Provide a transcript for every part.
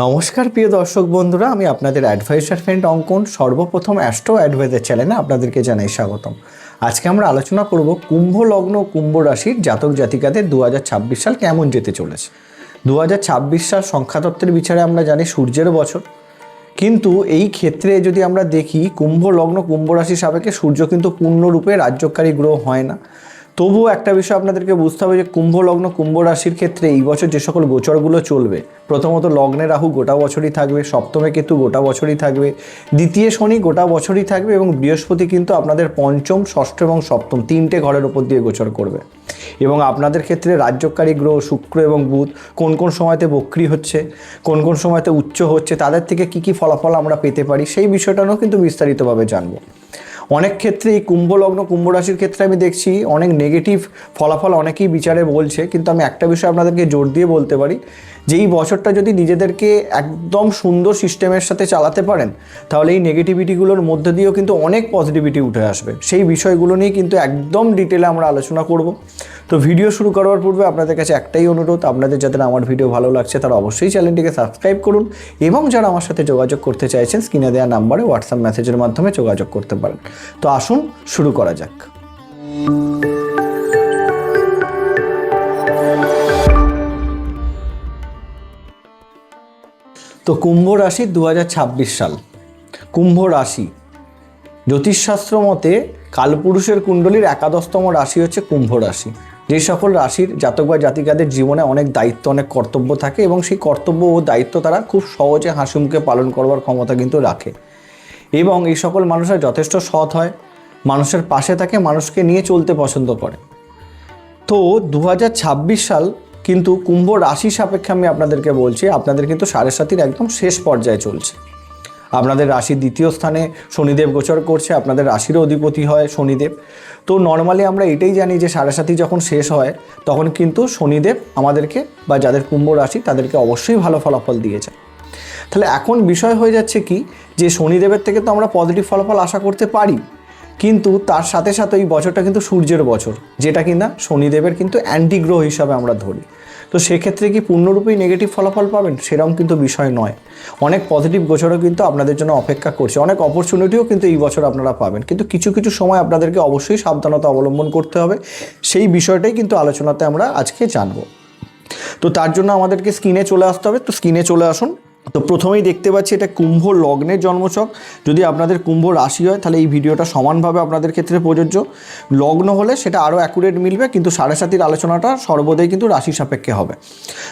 নমস্কার, প্রিয় দর্শক বন্ধুরা, আমি আপনাদের অ্যাডভাইসার ফ্রেন্ড অঙ্কন, সর্বপ্রথম অ্যাস্ট্রো অ্যাডভাইজার চ্যানেলে আপনাদেরকে জানাই স্বাগতম। আজকে আমরা আলোচনা করব কুম্ভ লগ্ন, কুম্ভ রাশির জাতক জাতিকাদের দু হাজার ছাব্বিশ সাল কেমন যেতে চলেছে। দু হাজার ছাব্বিশ সাল সংখ্যাতত্ত্বের বিচারে আমরা জানি সূর্যের বছর। কিন্তু এই ক্ষেত্রে যদি আমরা দেখি, কুম্ভ লগ্ন, কুম্ভ রাশি সাপেক্ষে সূর্য কিন্তু পূর্ণরূপে রাজ্যকারী গ্রহ হয় না। তবুও একটা বিষয় আপনাদেরকে বুঝতে হবে যে কুম্ভ লগ্ন, কুম্ভ রাশির ক্ষেত্রে এই বছর যে সকল গোচরগুলো চলবে, প্রথমত লগ্নে রাহু গোটা বছরই থাকবে, সপ্তমে কেতু গোটা বছরই থাকবে, দ্বিতীয় শনি গোটা বছরই থাকবে এবং বৃহস্পতি কিন্তু আপনাদের পঞ্চম, ষষ্ঠ এবং সপ্তম তিনটে ঘরের ওপর দিয়ে গোচর করবে। এবং আপনাদের ক্ষেত্রে রাজ্যকারী গ্রহ, শুক্র এবং বুধ কোন কোন সময়তে বক্রি হচ্ছে, কোন কোন সময়তে উচ্চ হচ্ছে, তাদের থেকে কি কি ফলাফল আমরা পেতে পারি, সেই বিষয়টাও কিন্তু বিস্তারিতভাবে জানব। অনেক ক্ষেত্রে এই কুম্ভ লগ্ন কুম্ভ রাশির ক্ষেত্রে আমি দেখছি অনেক নেগেটিভ ফলাফল অনেকেই বিচারে বলছে, কিন্তু আমি একটা বিষয় আপনাদেরকে জোর দিয়ে বলতে পারি, যে এই বছরটা যদি নিজেদেরকে একদম সুন্দর সিস্টেমের সাথে চালাতে পারেন, তাহলে এই নেগেটিভিটিগুলোর মধ্যে দিয়েও কিন্তু অনেক পজিটিভিটি উঠে আসবে। সেই বিষয়গুলো নিয়ে কিন্তু একদম ডিটেলে আমরা আলোচনা করব। তো ভিডিও শুরু করার পূর্বে আপনাদের কাছে একটাই অনুরোধ, আপনাদের যাদের আমার ভিডিও ভালো লাগছে, তারা অবশ্যই চ্যানেলটিকে সাবস্ক্রাইব করুন এবং যারা আমার সাথে যোগাযোগ করতে চাইছেন স্ক্রিনে দেওয়া নাম্বারে হোয়াটসঅ্যাপ মেসেজের মাধ্যমে যোগাযোগ করতে পারেন। তো আসুন, শুরু করা যাক। তো কুম্ভ রাশি দু সাল। কুম্ভ রাশি। জ্যোতিষশাস্ত্র মতে কালপুরুষের কুণ্ডলীর একাদশতম রাশি হচ্ছে কুম্ভ রাশি। যে সকল রাশির জাতক বা জাতিকাদের জীবনে অনেক দায়িত্ব, অনেক কর্তব্য থাকে এবং সেই কর্তব্য ও দায়িত্ব তারা খুব সহজে হাসিমুখে পালন করবার ক্ষমতা কিন্তু রাখে। এবং এই সকল মানুষরা যথেষ্ট সৎ হয়। মানুষের পাশে থাকে মানুষকে নিয়ে চলতে পছন্দ করে। তো দু হাজার ছাব্বিশ সাল কিন্তু কুম্ভ রাশি সাপেক্ষে আমি আপনাদেরকে বলছি, আপনাদের কিন্তু সাড়ে সাতির একদম শেষ পর্যায়ে চলছে। আপনাদের রাশি দ্বিতীয় স্থানে শনিদেব গোচর করছে, আপনাদের রাশিরও অধিপতি হয় শনিদেব। তো নর্মালি আমরা এটাই জানি যে সাড়ে সাতি যখন শেষ হয়, তখন কিন্তু শনিদেব আমাদেরকে বা যাদের কুম্ভ রাশি তাদেরকে অবশ্যই ভালো ফলাফল দিয়েছে। তাহলে এখন বিষয় হয়ে যাচ্ছে কি? যে শনিদেবের থেকে তো আমরা পজিটিভ ফলাফল আশা করতে পারি। কিন্তু তার সাথে সাথে এই বছরটা কিন্তু সূর্যের বছর, যেটা কিনা শনিদেবের কিন্তু অ্যান্টিগ্রহ হিসাবে আমরা ধরি। তো সেক্ষেত্রে কি পূর্ণরূপেই নেগেটিভ ফলাফল পাবেন? সেরকম কিন্তু বিষয় নয়। অনেক পজিটিভ গোচরও কিন্তু আপনাদের জন্য অপেক্ষা করছে। অনেক অপরচুনিটিও কিন্তু এই বছর আপনারা পাবেন। কিন্তু কিছু কিছু সময় আপনাদেরকে অবশ্যই সাবধানতা অবলম্বন করতে হবে। সেই বিষয়টাই কিন্তু আলোচনাতে আমরা আজকে জানব। তো তার জন্য আমাদেরকে স্ক্রিনে চলে আসতে হবে। তো স্ক্রিনে চলে আসুন। তো প্রথমেই দেখতে পাচ্ছি এটা কুম্ভ লগ্নের জন্মছক। যদি আপনাদের কুম্ভ রাশি হয়, তাহলে এই ভিডিওটা সমানভাবে আপনাদের ক্ষেত্রে প্রযোজ্য। লগ্ন হলে সেটা আরও অ্যাকুরেট মিলবে, কিন্তু সাড়ে সাতির আলোচনাটা সর্বদাই কিন্তু রাশি সাপেক্ষে হবে।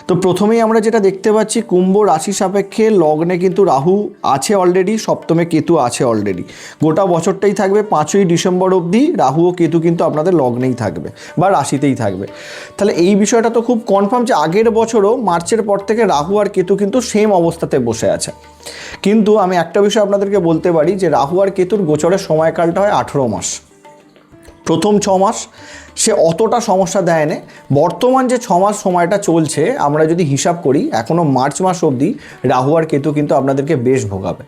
তো প্রথমেই আমরা যেটা দেখতে পাচ্ছি, কুম্ভ রাশি সাপেক্ষে লগ্নে কিন্তু রাহু আছে অলরেডি সপ্তমে কেতু আছে অলরেডি গোটা বছরটাই থাকবে পাঁচই ডিসেম্বর অবধি, রাহু ও কেতু কিন্তু আপনাদের লগ্নেই থাকবে বা রাশিতেই থাকবে। তাহলে এই বিষয়টা তো খুব কনফার্ম যে আগের বছরও মার্চের পর থেকে রাহু আর কেতু কিন্তু সেম অবস্থাতে বসে আছে। কিন্তু আমি একটা বিষয় আপনাদেরকে বলতে পারি যে রাহু আর কেতুর গোচরের সময়কালটা হয় আঠেরো মাস। প্রথম ছ মাস সে অতটা সমস্যা দেয় না বর্তমান যে ছমাস সময়টা চলছে, আমরা যদি হিসাব করি এখনও মার্চ মাস অবধি রাহু আর কেতু কিন্তু আপনাদেরকে বেশ ভোগাবে।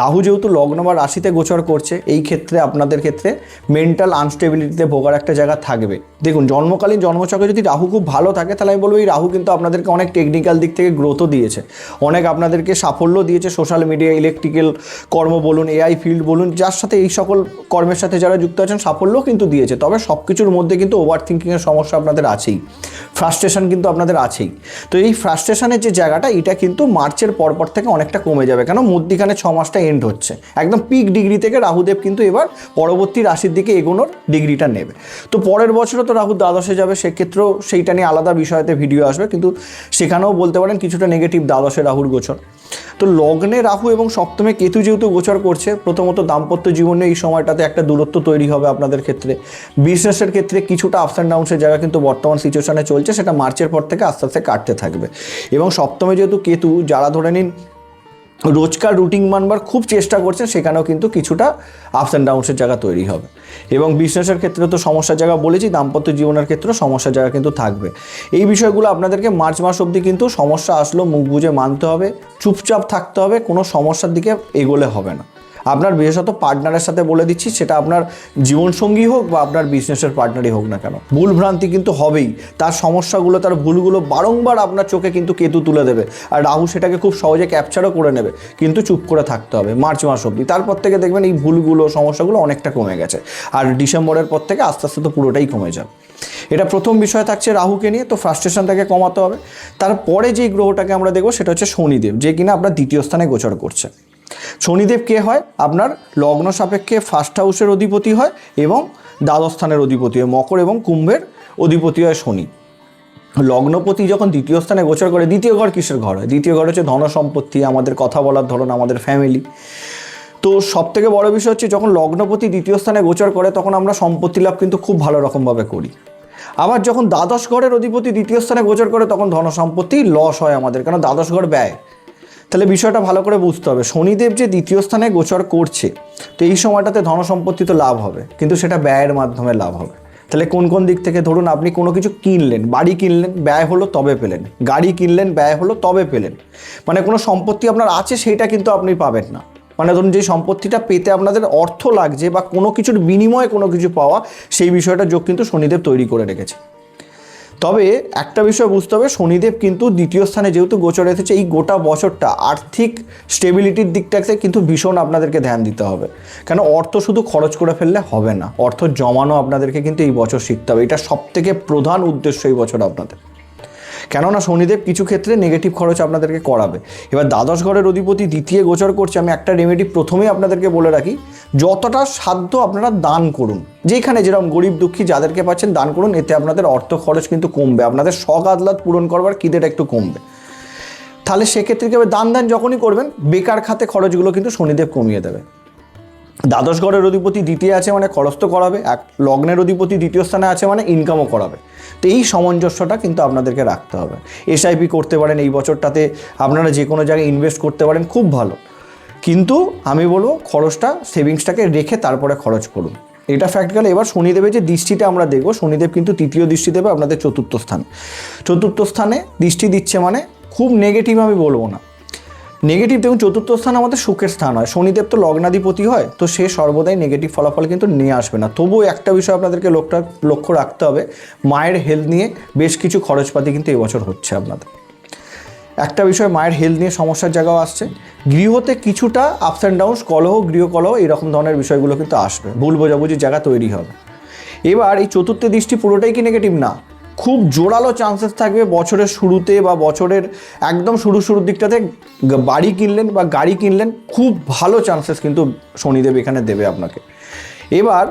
রাহু যেহেতু লগ্ন বা রাশিতে গোচর করছে, এই ক্ষেত্রে, আপনাদের ক্ষেত্রে মেন্টাল আনস্টেবিলিটিতে ভোগার একটা জায়গা থাকবে। দেখুন, জন্মকালীন জন্মচক্রে যদি রাহু খুব ভালো থাকে, তাহলে আমি বলব এই রাহু কিন্তু আপনাদেরকে অনেক টেকনিক্যাল দিক থেকে গ্রোথও দিয়েছে। অনেক আপনাদেরকে সাফল্য দিয়েছে সোশ্যাল মিডিয়া ইলেকট্রিক্যাল কর্ম বলুন এআই ফিল্ড বলুন, যার সাথে এই সকল কর্মের সাথে যারা যুক্ত আছেন, সাফল্যও কিন্তু দিয়েছে। তবে সব কিছুর মধ্যে কিন্তু ওভার থিঙ্কিংয়ের সমস্যা আপনাদের আছেই। ফ্রাস্ট্রেশন কিন্তু আপনাদের আছেই। তো এই ফ্রাস্ট্রেশনের যে জায়গাটা, এটা কিন্তু মার্চের পরপর থেকে অনেকটা কমে যাবে। কেন? মধ্যিখানে ছ মাসটা এন্ড হচ্ছে। একদম পিক ডিগ্রি থেকে রাহুদেব কিন্তু এবার পরবর্তী রাশির দিকে এগোনোর ডিগ্রিটা নেবে। তো পরের বছরও তো রাহু দ্বাদশে যাবে, সেক্ষেত্রেও সেইটা নিয়ে আলাদা বিষয়তে ভিডিও আসবে। কিন্তু সেখানেও বলতে পারেন কিছুটা নেগেটিভ দ্বাদশে রাহুর গোচর। তো লগ্নে রাহু এবং সপ্তমে কেতু যেহেতু গোচর করছে, প্রথমত দাম্পত্য জীবনে এই সময়টাতে একটা দূরত্ব তৈরি হবে আপনাদের ক্ষেত্রে। বিজনেসের ক্ষেত্রে কিছুটা আপস অ্যান্ড ডাউনসের জায়গা কিন্তু বর্তমান সিচুয়েশনে চলছে, সেটা মার্চের পর থেকে আস্তে আস্তে কাটতে থাকবে। এবং সপ্তমে যেহেতু কেতু, যারা ধরে নিন রোজকার রুটিন মানবার খুব চেষ্টা করছেন সেখানেও কিন্তু কিছুটা আপস অ্যান্ড ডাউনসের জায়গা তৈরি হবে। এবং বিজনেসের ক্ষেত্রে তো সমস্যার জায়গা বলেছি, দাম্পত্য জীবনের ক্ষেত্রেও সমস্যার জায়গা কিন্তু থাকবে। এই বিষয়গুলো আপনাদেরকে মার্চ মাস অবধি কিন্তু সমস্যা আসলো, মুখ বুঝে মানতে হবে, চুপচাপ থাকতে হবে, কোনো সমস্যার দিকে এগোলে হবে না। আপনার বিশেষত পার্টনারের সাথে বলে দিচ্ছি, সেটা আপনার জীবনসঙ্গী হোক বা আপনার বিজনেসের পার্টনারই হোক না কেন। ভুল ভ্রান্তি কিন্তু হবেই। তার সমস্যাগুলো, তার ভুলগুলো বারংবার আপনার চোখে কিন্তু কেতু তুলে দেবে। আর রাহু সেটাকে খুব সহজে ক্যাপচারও করে নেবে। কিন্তু চুপ করে থাকতে হবে, মার্চ মাস অবধি। তারপর থেকে দেখবেন এই ভুলগুলো, সমস্যাগুলো অনেকটা কমে গেছে। আর ডিসেম্বরের পর থেকে আস্তে আস্তে তো পুরোটাই কমে যাবে। এটা প্রথম বিষয় থাকছে রাহুকে নিয়ে, তো ফ্রাস্ট্রেশনটাকে কমাতে হবে। তারপরে যেই গ্রহটাকে আমরা দেখব, সেটা হচ্ছে শনিদেব, যে কিনা আপনার দ্বিতীয় স্থানে গোচর করছে। শনিদেব কে হয়? আপনার লগ্ন সাপেক্ষে ফার্স্ট হাউসের অধিপতি হয় এবং দ্বাদশ স্থানের অধিপতি হয়। মকর এবং কুম্ভের অধিপতি হয় শনি। লগ্নপতি যখন দ্বিতীয় স্থানে গোচর করে, দ্বিতীয় ঘর কিসের ঘর হয়? দ্বিতীয় ঘর হচ্ছে ধন সম্পত্তি, আমাদের কথা বলার ধরন, আমাদের ফ্যামিলি তো সব থেকে বড় বিষয় হচ্ছে, যখন লগ্নপতি দ্বিতীয় স্থানে গোচর করে, তখন আমরা সম্পত্তি লাভ কিন্তু খুব ভালো রকমভাবে করি। আবার যখন দ্বাদশ ঘরের অধিপতি দ্বিতীয় স্থানে গোচর করে, তখন ধন সম্পত্তি লস হয় আমাদের কারণ দ্বাদশ ঘর ব্যয়। তাহলে বিষয়টা ভালো করে বুঝতে হবে। শনিদেব যে দ্বিতীয় স্থানে গোচর করছে, তো এই সময়টাতে ধন সম্পত্তি তো লাভ হবে, কিন্তু সেটা ব্যয়ের মাধ্যমে লাভ হবে। তাহলে কোন কোন দিক থেকে ধরুন আপনি কোনো কিছু কিনলেন, বাড়ি কিনলেন, ব্যয় হলো তবে পেলেন। গাড়ি কিনলেন, ব্যয় হলো তবে পেলেন। মানে কোনো সম্পত্তি আপনার আছে সেইটা কিন্তু আপনি পাবেন না। মানে ধরুন যে সম্পত্তিটা পেতে আপনাদের অর্থ লাগছে বা কোনো কিছুর বিনিময়ে কোনো কিছু পাওয়া, সেই বিষয়টা যোগ কিন্তু শনিদেব তৈরি করে রেখেছে তবে একটা বিষয় বুঝতে হবে, শনিদেব কিন্তু দ্বিতীয় স্থানে যেহেতু গোচর এসেছে, এই গোটা বছরটা আর্থিক স্টেবিলিটির দিকটাকে কিন্তু ভীষণ আপনাদেরকে ধ্যান দিতে হবে। কেন? অর্থ শুধু খরচ করে ফেললে হবে না। অর্থ জমানো আপনাদেরকে কিন্তু এই বছর শিখতে হবে। এটা সবথেকে প্রধান উদ্দেশ্য এই বছর আপনাদের। কেননা শনিদেব কিছু ক্ষেত্রে নেগেটিভ খরচ আপনাদেরকে করাবে। এবার দ্বাদশ ঘরের অধিপতি দ্বিতীয় গোচর করছে, আমি একটা রেমেডি প্রথমেই আপনাদেরকে বলে রাখি, যতটা সাধ্য আপনারা দান করুন। যেখানে যেরকম গরিব দুঃখী যাদেরকে পাচ্ছেন দান করুন, এতে আপনাদের অর্থ খরচ কিন্তু কমবে, আপনাদের শখ আহ্লাদ পূরণ করবার খিদেটা একটু কমবে। তাহলে সেক্ষেত্রে কি হবে? দান দান যখনই করবেন, বেকার খাতে খরচগুলো কিন্তু শনিদেব কমিয়ে দেবে। দ্বাদশ ঘরের অধিপতি দ্বিতীয় আছে মানে খরচ তো করাবে এক লগ্নের অধিপতি দ্বিতীয় স্থানে আছে মানে ইনকামও করাবে। তো এই সামঞ্জস্যটা কিন্তু আপনাদেরকে রাখতে হবে। এসআইপি করতে পারেন এই বছরটাতে, আপনারা যে কোনো জায়গায় ইনভেস্ট করতে পারেন, খুব ভালো। কিন্তু আমি বলব, খরচটা সেভিংসটাকে রেখে তারপরে খরচ করুন। এটা ফ্যাক্ট গেলে, এবার শনিদেবের যে দৃষ্টিটা আমরা দেখব, শনিদেব কিন্তু তৃতীয় দৃষ্টি দেবে আপনাদের চতুর্থ স্থান। চতুর্থ স্থানে দৃষ্টি দিচ্ছে মানে খুব নেগেটিভ আমি বলব না। নেগেটিভ দেখুন, চতুর্থ স্থান আমাদের সুখের স্থান হয়। শনিদেব তো লগ্নাধিপতি হয়, তো সে সর্বদাই নেগেটিভ ফলাফল কিন্তু নিয়ে আসবে না। তবুও একটা বিষয় আপনাদেরকে লক্ষ্য লক্ষ্য রাখতে হবে, মায়ের হেলথ নিয়ে বেশ কিছু খরচপাতি কিন্তু এবছর হচ্ছে আপনাদের। একটা বিষয়, মায়ের হেলথ নিয়ে সমস্যার জায়গাও আসছে। গৃহতে কিছুটা আপস অ্যান্ড ডাউনস কলহ, গৃহকলহ, এরকম ধরনের বিষয়গুলো কিন্তু আসবে। ভুল বোঝাবুঝির জায়গা তৈরি হবে। এবার এই চতুর্থ দৃষ্টি পুরোটাই কি নেগেটিভ না। খুব জোরালো চান্সেস থাকবে বছরের শুরুতে বা বছরের একদম শুরু শুরুর দিকটাতে বাড়ি কিনলেন বা গাড়ি কিনলেন, খুব ভালো চান্সেস কিন্তু শনিদেব এখানে দেবে আপনাকে। এবার,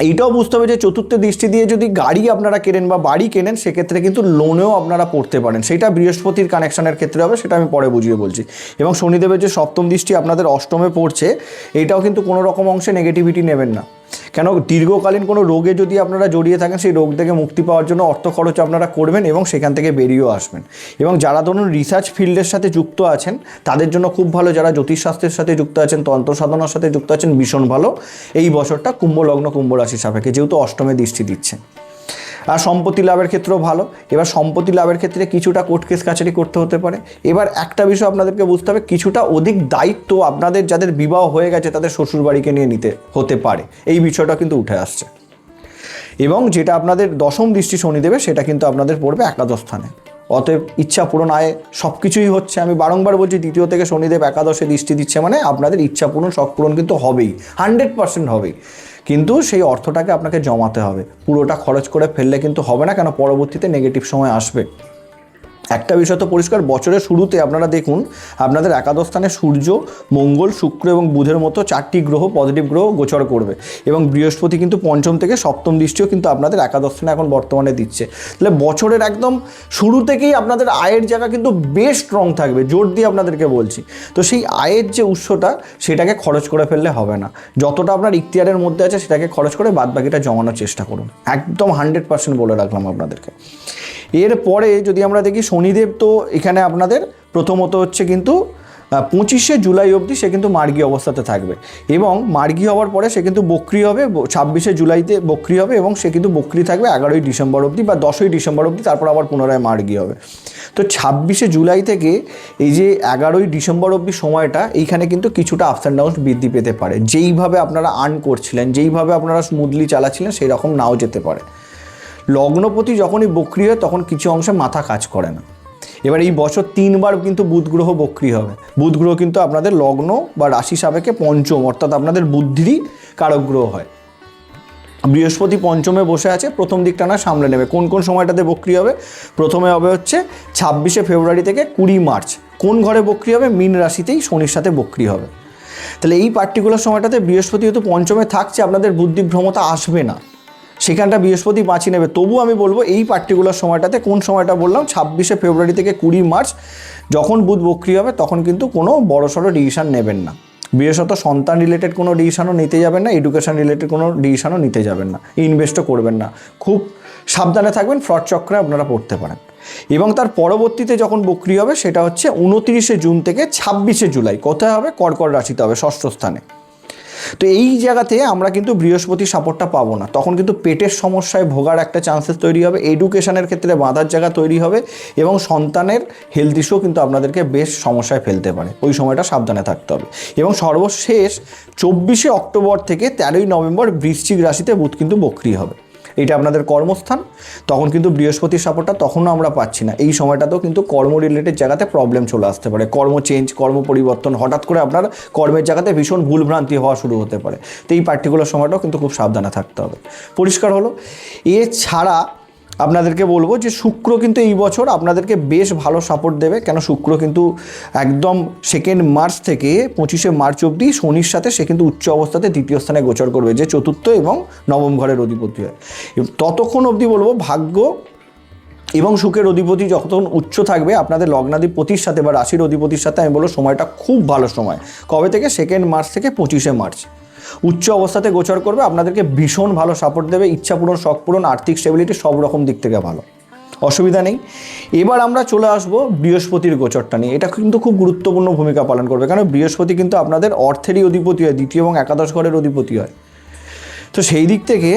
এইটাও বুঝতে হবে যে চতুর্থ দৃষ্টি দিয়ে যদি গাড়ি আপনারা কেনেন বা বাড়ি কেনেন, সেক্ষেত্রে কিন্তু লোনেও আপনারা পড়তে পারেন। সেটা বৃহস্পতির কানেকশনের ক্ষেত্রে হবে, সেটা আমি পরে বুঝিয়ে বলছি। এবং শনিদেবের যে সপ্তম দৃষ্টি আপনাদের অষ্টমে পড়ছে, এটাও কিন্তু কোনো রকম অংশে নেগেটিভিটি নেবেন না। কেন দীর্ঘকালীন কোনো রোগে যদি আপনারা জড়িয়ে থাকেন, সেই রোগ থেকে মুক্তি পাওয়ার জন্য অর্থ খরচ আপনারা করবেন এবং সেখান থেকে বেরিয়েও আসবেন। এবং যারা ধরুন রিসার্চ ফিল্ডের সাথে যুক্ত আছেন, তাদের জন্য খুব ভালো। যারা জ্যোতিষশাস্ত্রের সাথে যুক্ত আছেন তন্ত্র সাধনার সাথে যুক্ত আছেন, ভীষণ ভালো। এই বছরটা কুম্ভ লগ্ন, কুম্ভ রাশি সাপেক্ষে, যেহেতু অষ্টমে দৃষ্টি দিচ্ছে। আর সম্পত্তি লাভের ক্ষেত্রেও ভালো। এবার সম্পত্তি লাভের ক্ষেত্রে কিছুটা কোর্ট কেস কাছারি করতে হতে পারে। এবার একটা বিষয় আপনাদেরকে বুঝতে হবে, কিছুটা অধিক দায়িত্ব আপনাদের যাদের বিবাহ হয়ে গেছে তাদের শ্বশুরবাড়িকে নিয়ে নিতে হতে পারে। এই বিষয়টা কিন্তু উঠে আসছে। এবং যেটা আপনাদের দশম দৃষ্টি শনি দেবে, সেটা কিন্তু আপনাদের পড়বে একাদশ স্থানে। অতএব ইচ্ছা পূরণ আয় সব কিছুই হচ্ছে। আমি বারংবার বলছি, দ্বিতীয় থেকে শনিদেব একাদশে দৃষ্টি দিচ্ছে মানে আপনাদের ইচ্ছা পূরণ, শখ পূরণ কিন্তু হবেই। হান্ড্রেড পার্সেন্ট হবেই। কিন্তু সেই অর্থটাকে আপনাকে জমাতে হবে। পুরোটা খরচ করে ফেললে কিন্তু হবে না কেন? পরবর্তীতে নেগেটিভ সময় আসবে। একটা বিষয় তো পরিষ্কার, বছরের শুরুতে আপনারা দেখুন, আপনাদের একাদশ স্থানে সূর্য, মঙ্গল, শুক্র এবং বুধের মতো চারটি গ্রহ পজিটিভ গ্রহ গোচর করবে। এবং বৃহস্পতি কিন্তু পঞ্চম থেকে সপ্তম দৃষ্টিও কিন্তু আপনাদের একাদশ স্থানে এখন বর্তমানে দিচ্ছে। তাহলে বছরের একদম শুরু থেকেই আপনাদের আয়ের জায়গা কিন্তু বেশ স্ট্রং থাকবে, জোর দিয়ে আপনাদেরকে বলছি। তো সেই আয়ের যে উৎসটা, সেটাকে খরচ করে ফেললে হবে না। যতটা আপনার ইখতিয়ারের মধ্যে আছে, সেটাকে খরচ করে বাদ বাকিটা জমানোর চেষ্টা করুন। একদম হান্ড্রেড পার্সেন্ট বলে রাখলাম আপনাদেরকে। এরপরে যদি আমরা দেখি শনিদেব তো এখানে আপনাদের প্রথমত হচ্ছে কিন্তু পঁচিশে জুলাই অবধি সে কিন্তু মার্গী অবস্থাতে থাকবে এবং মার্গী হওয়ার পরে সে কিন্তু বক্রি হবে ছাব্বিশে জুলাইতে বক্রি হবে এবং সে কিন্তু বক্রি থাকবে এগারোই ডিসেম্বর অবধি বা দশই ডিসেম্বর অবধি, তারপর আবার পুনরায় মার্গী হবে। তো ছাব্বিশে জুলাই থেকে এই যে এগারোই ডিসেম্বর অবধি সময়টা, এইখানে কিন্তু কিছুটা আপস অ্যান্ড ডাউন বৃদ্ধি পেতে পারে। যেইভাবে আপনারা আর্ন করছিলেন, যেইভাবে আপনারা স্মুথলি চালাচ্ছিলেন সেই রকম নাও যেতে পারে। লগ্নপতি যখনই বক্রি হয়, তখন কিছু অংশে মাথা কাজ করে না। এবার এই বছর তিনবার কিন্তু বুধ গ্রহ বক্রি হবে। বুধ গ্রহ কিন্তু আপনাদের লগ্ন বা রাশি সাপেক্ষে পঞ্চম, অর্থাৎ আপনাদের বুদ্ধিরই কারক গ্রহ হয়। বৃহস্পতি পঞ্চমে বসে আছে, প্রথম দিকটা না সামলে নেবে। কোন কোন সময়টাতে বক্রি হবে? প্রথমে হবে হচ্ছে ছাব্বিশে ফেব্রুয়ারি থেকে কুড়ি মার্চ। কোন ঘরে বক্রি হবে? মীন রাশিতেই শনির সাথে বক্রি হবে। তাহলে এই পার্টিকুলার সময়টাতে বৃহস্পতি যেহেতু পঞ্চমে থাকছে, আপনাদের বুদ্ধিভ্রমতা আসবে না। সেখানটা বৃহস্পতি বাঁচিয়ে নেবে। তবু আমি বলব, এই পার্টিকুলার সময়টাতে কোন সময়টা বললাম? ছাব্বিশে ফেব্রুয়ারি থেকে কুড়ি মার্চ, যখন বুধ বক্রি হবে, তখন কিন্তু কোনো বড়সড় ডিসিশন নেবেন না। বিশেষত সন্তান রিলেটেড কোনো ডিসিশনও নিতে যাবেন না এডুকেশন রিলেটেড কোনো ডিসিশনও নিতে যাবেন না ইনভেস্টও করবেন না। খুব সাবধানে থাকবেন ফ্রড চক্রে আপনারা পড়তে পারেন। এবং তার পরবর্তীতে যখন বক্রি হবে, সেটা হচ্ছে উনতিরিশে জুন থেকে ছাব্বিশে জুলাই, কোথায় হবে? কর্কট রাশিতে হবে, ষষ্ঠ স্থানে। তো এই জায়গাতে আমরা কিন্তু বৃহস্পতি সাপোর্টটা পাবো না। তখন কিন্তু পেটের সমস্যায় ভোগার একটা চান্সেস তৈরি হবে এডুকেশনের ক্ষেত্রে বাঁধার জায়গা তৈরি হবে এবং সন্তানের হেলথ ইস্যু কিন্তু আপনাদেরকে বেশ সমস্যায় ফেলতে পারে। ওই সময়টা সাবধানে থাকতে হবে। এবং সর্বশেষ চব্বিশে অক্টোবর থেকে তেরোই নভেম্বর বৃশ্চিক রাশিতে বুধ কিন্তু বক্রি হবে। এটা আপনাদের কর্মস্থান, তখন কিন্তু বৃহস্পতির সাপোর্টটা তখনও আমরা পাচ্ছি না। এই সময়টাতেও কিন্তু কর্ম রিলেটেড জায়গাতে প্রবলেম চলে আসতে পারে। কর্ম চেঞ্জ কর্ম পরিবর্তন, হঠাৎ করে আপনার কর্মের জায়গাতে ভীষণ ভুলভ্রান্তি হওয়া শুরু হতে পারে। তো এই পার্টিকুলার সময়টাও কিন্তু খুব সাবধানে থাকতে হবে। পরিষ্কার হলো, এছাড়া আপনাদেরকে বলব যে শুক্র কিন্তু এই বছর আপনাদেরকে বেশ ভালো সাপোর্ট দেবে। কেন? শুক্র কিন্তু একদম সেকেন্ড মার্চ থেকে পঁচিশে মার্চ অবধি শনির সাথে সে কিন্তু উচ্চ অবস্থাতে দ্বিতীয় স্থানে গোচর করবে, যে চতুর্থ এবং নবম ঘরের অধিপতি হয়। ততক্ষণ অবধি বলব ভাগ্য এবং সুখের অধিপতি যখন উচ্চ থাকবে, আপনাদের লগ্নাধিপতির সাথে বা রাশির অধিপতির সাথে আমি বলব সময়টা খুব ভালো সময়। কবে থেকে? সেকেন্ড মার্চ থেকে পঁচিশে মার্চ উচ্চ অবস্থাতে গোচর করবে, আপনাদেরকে ভীষণ ভালো সাপোর্ট দেবে, ইচ্ছা পূরণ, শখ পূরণ, আর্থিক স্টেবিলিটি সব রকম দিক থেকে ভালো। অসুবিধা নেই। এবার আমরা চলে আসব বৃহস্পতির গোচরটা নিয়ে। এটা কিন্তু খুব গুরুত্বপূর্ণ ভূমিকা পালন করবে কারণ বৃহস্পতি কিন্তু আপনাদের অর্থেরই অধিপতি হয়, দ্বিতীয় এবং একাদশ ঘরের অধিপতি হয়। তো সেই দিক থেকে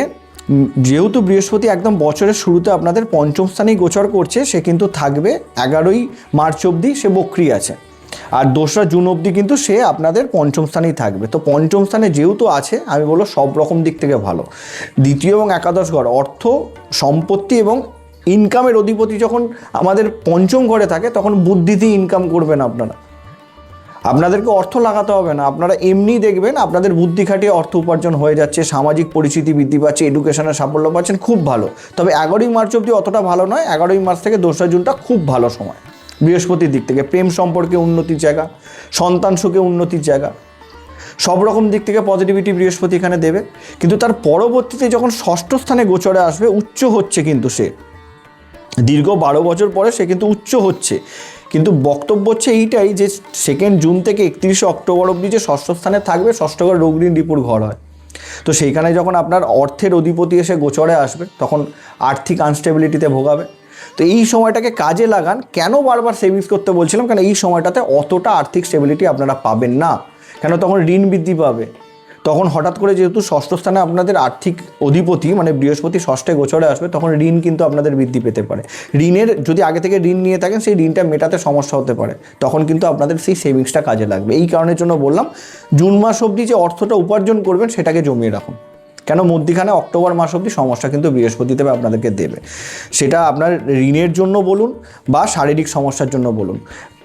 যেহেতু বৃহস্পতি একদম বছরের শুরুতে আপনাদের পঞ্চম স্থানেই গোচর করছে, সে কিন্তু থাকবে এগারোই মার্চ অবধি, সে বক্রি আছে। আর দোসরা জুন অবধি কিন্তু সে আপনাদের পঞ্চম স্থানেই থাকবে। তো পঞ্চম স্থানে যেহেতু আছে, আমি বলব সব রকম দিক থেকে ভালো। দ্বিতীয় এবং একাদশ ঘর, অর্থ, সম্পত্তি এবং ইনকামের অধিপতি যখন আমাদের পঞ্চম ঘরে থাকে, তখন বুদ্ধিতেই ইনকাম করবেন আপনারা। আপনাদেরকে অর্থ লাগাতে হবে না। আপনারা এমনি দেখবেন, আপনাদের বুদ্ধি খাটিয়ে অর্থ উপার্জন হয়ে যাচ্ছে, সামাজিক পরিচিতি বৃদ্ধি পাচ্ছে এডুকেশনের সাফল্য পাচ্ছেন, খুব ভালো। তবে এগারোই মার্চ অবধি অতটা ভালো নয়। এগারোই মার্চ থেকে দোসরা জুনটা খুব ভালো সময়। বৃহস্পতির দিক থেকে, প্রেম সম্পর্কে উন্নতির জায়গা, সন্তান সুখে উন্নতির জায়গা। সব রকম দিক থেকে পজিটিভিটি বৃহস্পতি এখানে দেবে। কিন্তু তার পরবর্তীতে যখন ষষ্ঠ স্থানে গোচরে আসবে, উচ্চ হচ্ছে কিন্তু সে। দীর্ঘ বারো বছর পরে সে কিন্তু উচ্চ হচ্ছে। কিন্তু বক্তব্য হচ্ছে এইটাই যে সেকেন্ড জুন থেকে একত্রিশে অক্টোবর অবধি যে ষষ্ঠ স্থানে থাকবে ষষ্ঠ ঘর রোগঋণ রিপুর ঘর হয়। তো সেইখানে যখন আপনার অর্থের অধিপতি এসে গোচরে আসবে, তখন আর্থিক আনস্টেবিলিটিতে ভোগাবে। তো এই সময়টাকে কাজে লাগান। কেন বারবার সেভিংস করতে বলছিলাম? কারণ এই সময়টাতে অতটা আর্থিক স্টেবিলিটি আপনারা পাবেন না? কেন তখন ঋণ বৃদ্ধি পাবে? তখন হঠাৎ করে যেহেতু ষষ্ঠ স্থানে আপনাদের আর্থিক অধিপতি মানে বৃহস্পতি ষষ্ঠে গোচরে আসবে, তখন ঋণ কিন্তু আপনাদের বৃদ্ধি পেতে পারে। ঋণের যদি আগে থেকে ঋণ নিয়ে থাকেন, সেই ঋণটা মেটাতে সমস্যা হতে পারে। তখন কিন্তু আপনাদের সেই সেভিংসটা কাজে লাগবে। এই কারণের জন্য বললাম, জুন মাস অবধি যে অর্থটা উপার্জন করবেন, সেটাকে জমিয়ে রাখুন। কেন মধ্যিখানে অক্টোবর মাস অবধি সমস্যা কিন্তু বৃহস্পতি দেবে আপনাদেরকে দেবে। সেটা আপনার ঋণের জন্য বলুন বা শারীরিক সমস্যার জন্য বলুন।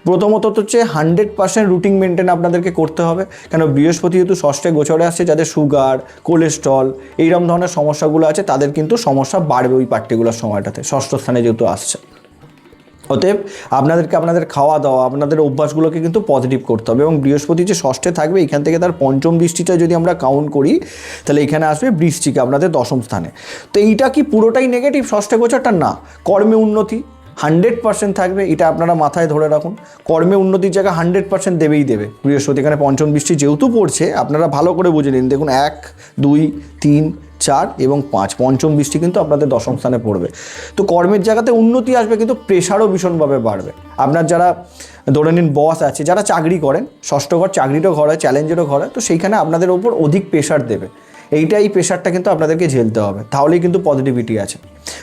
প্রথমত হচ্ছে হান্ড্রেড পার্সেন্ট রুটিন মেনটেন আপনাদেরকে করতে হবে। কেন বৃহস্পতি যেহেতু ষষ্ঠে গোচরে আসছে, যাদের সুগার, কোলেস্ট্রল এইরকম ধরনের সমস্যাগুলো আছে, তাদের কিন্তু সমস্যা বাড়বে ওই পার্টিকুলার সময়টাতে, ষষ্ঠ স্থানে যেহেতু আসছে। অতএব আপনাদেরকে আপনাদের খাওয়া দাওয়া, আপনাদের অভ্যাসগুলোকে কিন্তু পজিটিভ করতে হবে এবং বৃহস্পতি যে ষষ্ঠে থাকবে, এখান থেকে তার পঞ্চম দৃষ্টিটা যদি আমরা কাউন্ট করি, তাহলে এখানে আসবে বৃষ্টিকে আপনাদের দশম স্থানে। তো এইটা কি পুরোটাই নেগেটিভ ষষ্ঠে গোচরটা না। কর্মে উন্নতি হান্ড্রেড পার্সেন্ট থাকবে, এটা আপনারা মাথায় ধরে রাখুন। কর্মে উন্নতির জায়গা হান্ড্রেড পার্সেন্ট দেবেই দেবে। বৃহস্পতি এখানে পঞ্চম বৃষ্টি যেহেতু পড়ছে, আপনারা ভালো করে বুঝে নিন। দেখুন, এক, দুই, তিন চার এবং পাঁচ, পঞ্চম বৃষ্টি কিন্তু আপনাদের দশম স্থানে পড়বে। তো কর্মের জায়গাতে উন্নতি আসবে কিন্তু প্রেশারও ভীষণভাবে বাড়বে। আপনার যারা ধরে নিন বস আছে, যারা চাকরি করেন, ষষ্ঠ ঘর চাকরিরও ঘর হয়, চ্যালেঞ্জেরও ঘর হয়, তো সেইখানে আপনাদের ওপর অধিক প্রেশার দেবে। এইটা এই প্রেশারটা কিন্তু আপনাদেরকে ঝেলতে হবে। তাহলেই কিন্তু পজিটিভিটি আছে।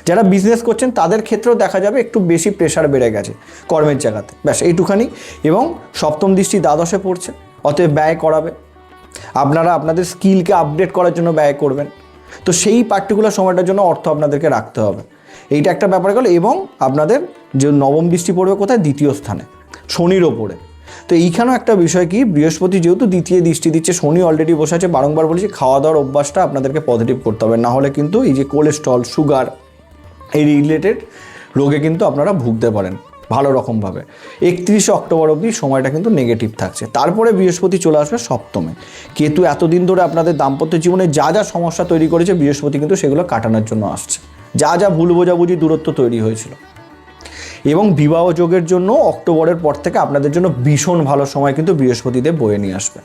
যারা বিজনেস করছেন, তাদের ক্ষেত্রেও দেখা যাবে একটু বেশি প্রেশার বেড়ে গেছে কর্মের জায়গাতে। ব্যাস, এইটুখানি। এবং সপ্তম দৃষ্টি দ্বাদশে পড়ছে, অতএব ব্যয় করাবে। আপনারা আপনাদের স্কিলকে আপডেট করার জন্য ব্যয় করবেন। তো সেই পার্টিকুলার সময়টার জন্য অর্থ আপনাদেরকে রাখতে হবে। এইটা একটা ব্যাপার গেল এবং আপনাদের যে নবম দৃষ্টি পড়বে কোথায়? দ্বিতীয় স্থানে, শনির ওপরে। তো এইখানেও একটা বিষয় কি? বৃহস্পতি যেহেতু দ্বিতীয় দৃষ্টি দিচ্ছে, শনি অলরেডি বসে আছে, বারংবার বলেছি খাওয়া দাওয়ার অভ্যাসটা আপনাদেরকে পজিটিভ করতে হবে। না হলে কিন্তু এই যে কোলেস্ট্রল সুগার এই রিলেটেড রোগে কিন্তু আপনারা ভুগতে পারেন। ভালো রকমভাবে। একত্রিশে অক্টোবর অবধি সময়টা কিন্তু নেগেটিভ থাকছে। তারপরে বৃহস্পতি চলে আসবে সপ্তমে। কেতু এতদিন ধরে আপনাদের দাম্পত্য জীবনে যা যা সমস্যা তৈরি করেছে, বৃহস্পতি কিন্তু সেগুলো কাটানোর জন্য আসছে। যা যা ভুল বোঝাবুঝি দূরত্ব তৈরি হয়েছিল। এবং বিবাহ যোগের জন্য অক্টোবরের পর থেকে আপনাদের জন্য ভীষণ ভালো সময় কিন্তু বৃহস্পতিদেব বয়ে নিয়ে আসবে।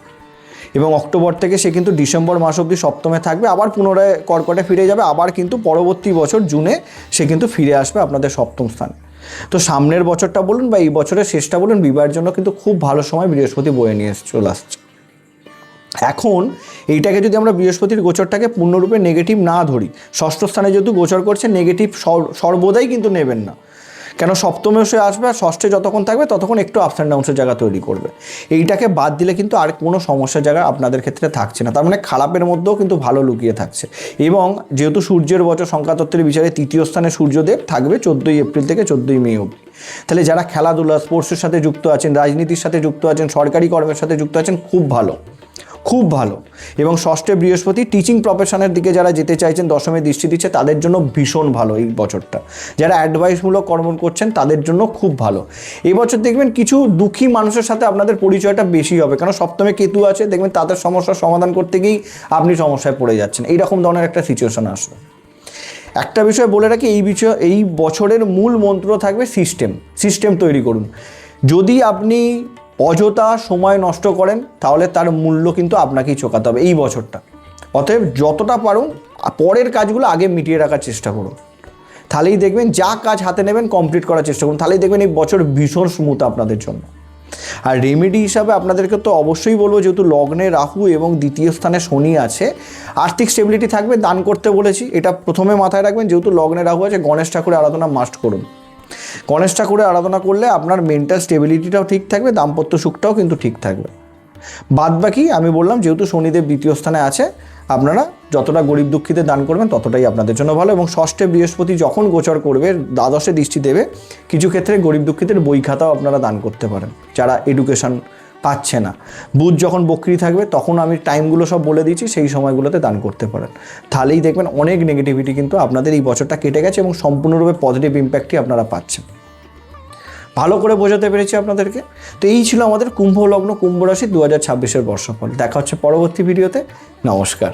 এবং অক্টোবর থেকে সে কিন্তু ডিসেম্বর মাস অবধি সপ্তমে থাকবে, আবার পুনরায় কর্কটে ফিরে যাবে, আবার কিন্তু পরবর্তী বছর জুনে সে কিন্তু ফিরে আসবে আপনাদের সপ্তম স্থানে। তো সামনের বছরটা বলুন বা এই বছরের শেষটা বলুন, বিবাহের জন্য কিন্তু খুব ভালো সময় বৃহস্পতি বয়ে নিয়ে চলে আসছে। এখন এইটাকে যদি আমরা বৃহস্পতির গোচরটাকে পূর্ণরূপে নেগেটিভ না ধরি, ষষ্ঠ স্থানে যেহেতু গোচর করছে নেগেটিভ সর্বদাই কিন্তু নেবেন না। কেন সপ্তমে সে আসবে আর ষষ্ঠে যতক্ষণ থাকবে ততক্ষণ একটু আপস অ্যান্ড ডাউন্সের জায়গা তৈরি করবে। এইটাকে বাদ দিলে কিন্তু আর কোনো সমস্যার জায়গা আপনাদের ক্ষেত্রে থাকছে না। তার মানে খারাপের মধ্যেও কিন্তু ভালো লুকিয়ে থাকছে। এবং যেহেতু সূর্যের বছর সংখ্যাতত্ত্বের বিচারে তৃতীয় স্থানে সূর্যদেব থাকবে চোদ্দোই এপ্রিল থেকে চোদ্দোই মে অবধি। তাহলে যারা খেলাধুলা স্পোর্টসের সাথে যুক্ত আছেন, রাজনীতির সাথে যুক্ত আছেন, সরকারি কর্মের সাথে যুক্ত আছেন, খুব ভালো। খুব ভালো। এবং ষষ্ঠে বৃহস্পতি টিচিং প্রফেশনের দিকে যারা যেতে চাইছেন, দশমে দৃষ্টি দিচ্ছে, তাদের জন্য ভীষণ ভালো এই বছরটা। যারা অ্যাডভাইসমূলক কর্ম করছেন, তাদের জন্য খুব ভালো। এই বছর দেখবেন কিছু দুঃখী মানুষের সাথে আপনাদের পরিচয়টা বেশি হবে। কারণ সপ্তমে কেতু আছে, দেখবেন তাদের সমস্যার সমাধান করতে গিয়েই আপনি সমস্যায় পড়ে যাচ্ছেন। এইরকম ধরনের একটা সিচুয়েশন আসবে একটা বিষয় বলে রাখি, এই বিষয়, এই বছরের মূল মন্ত্র থাকবে সিস্টেম সিস্টেম তৈরি করুন। যদি আপনি অযথা সময় নষ্ট করেন, তাহলে তার মূল্য কিন্তু আপনাকেই চোকাতে হবে এই বছরটা। অতএব যতটা পারুন পরের কাজগুলো আগে মিটিয়ে রাখার চেষ্টা করুন। তাহলেই দেখবেন যা কাজ হাতে নেবেন কমপ্লিট করার চেষ্টা করুন। তাহলেই দেখবেন এই বছর ভীষণ স্মুথ আপনাদের জন্য। আর রেমেডি হিসাবে আপনাদেরকে তো অবশ্যই বলব, যেহেতু লগ্নে রাহু এবং দ্বিতীয় স্থানে শনি আছে, আর্থিক স্টেবিলিটি থাকবে, দান করতে বলেছি। এটা প্রথমে মাথায় রাখবেন, যেহেতু লগ্নে রাহু আছে, গণেশ ঠাকুরের আরাধনা মাস্ট করুন। গণেশ ঠাকুরের আরাধনা করলে আপনার মেন্টাল স্টেবিলিটিটাও ঠিক থাকবে, দাম্পত্য সুখটাও কিন্তু ঠিক থাকবে। বাদ বাকি আমি বললাম, যেহেতু শনিদেব দ্বিতীয় স্থানে আছে, আপনারা যতটা গরিব দুঃখীতে দান করবেন, ততটাই আপনাদের জন্য ভালো। এবং ষষ্ঠে বৃহস্পতি যখন গোচর করবে, দ্বাদশে দৃষ্টি দেবে, কিছু ক্ষেত্রে গরিব দুঃখীদের বই খাতাও আপনারা দান করতে পারেন। যারা এডুকেশন পাচ্ছে না। বুধ যখন বকরি থাকবে, তখন আমি টাইমগুলো সব বলে দিচ্ছি, সেই সময়গুলোতে দান করতে পারেন। তাহলেই দেখবেন অনেক নেগেটিভিটি কিন্তু আপনাদের এই বছরটা কেটে গেছে এবং সম্পূর্ণরূপে পজিটিভ ইম্প্যাক্টই আপনারা পাচ্ছেন। ভালো করে বোঝাতে পেরেছি আপনাদেরকে? তো এই ছিল আমাদের কুম্ভ লগ্ন, কুম্ভ রাশি দু হাজার ছাব্বিশের বর্ষফল। দেখা হচ্ছে পরবর্তী ভিডিওতে নমস্কার।